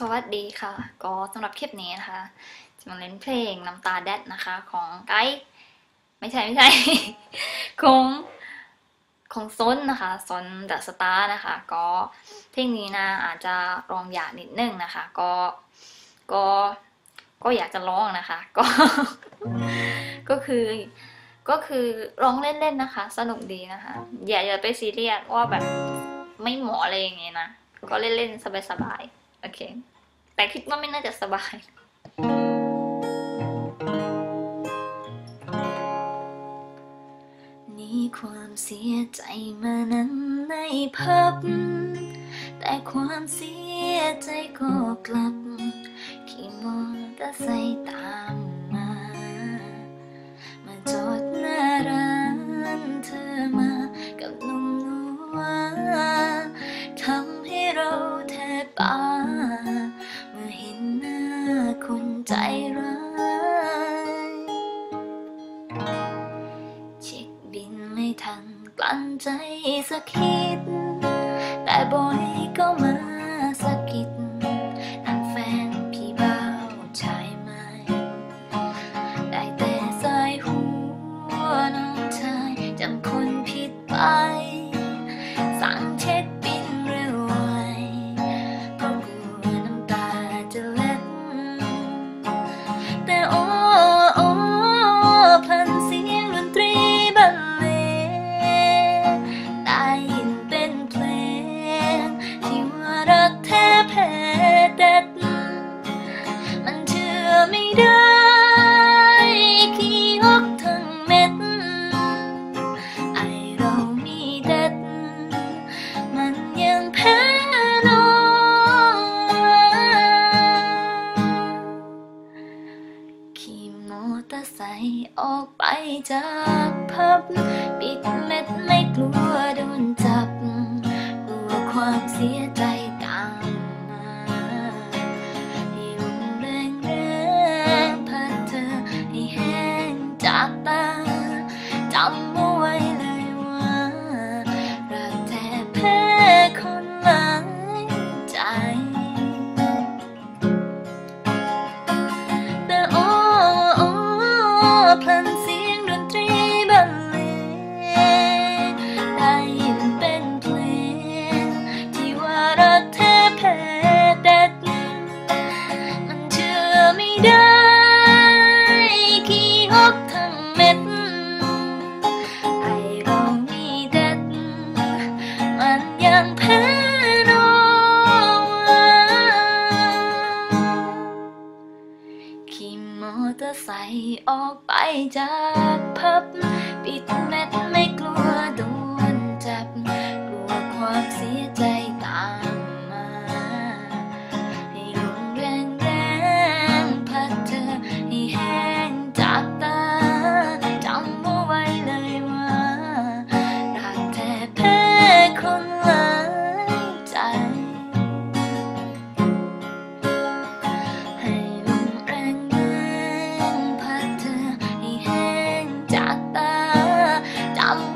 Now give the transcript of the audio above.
สวัสดีค่ะ ก็สำหรับคลิปนี้นะคะ จะมาเล่นเพลงน้ำตาแดดนะคะ ของไกด์ไม่ใช่ไม่ใช่ ของของซนนะคะซนเดอะสตาร์นะคะ ก็เพลงนี้นะอาจจะรองหยาดนิดนึงนะคะ ก็ก็ก็อยากจะร้องนะคะ ก็ ก็คือก็คือร้องเล่นๆนะคะ สนุกดีนะคะ อย่าอย่าไปซีเรียสว่าแบบไม่เหมาะอะไรอย่างเงี้ยนะ ก็เล่นๆสบายๆ โอเค แต่คิดว่าไม่น่าจะสบายนี่ความเสียใจมานั้นในพับ แต่ความเสียใจก็กลับขี่มอเตอร์ไซค์ ใจสักคิด แต่บ่อยก็ม ตอร์ไซค์ออกไปจากพับ ปิดเม็ดไม่กลัวโดน ได้ขี้ฮกทั้งเม็ดไอ้เรามีเด็ด มันยังแพ้น้องขี่มอเตอร์ไซค์ออกไปจากพับปิดแมทไม่กลัวโด Yum!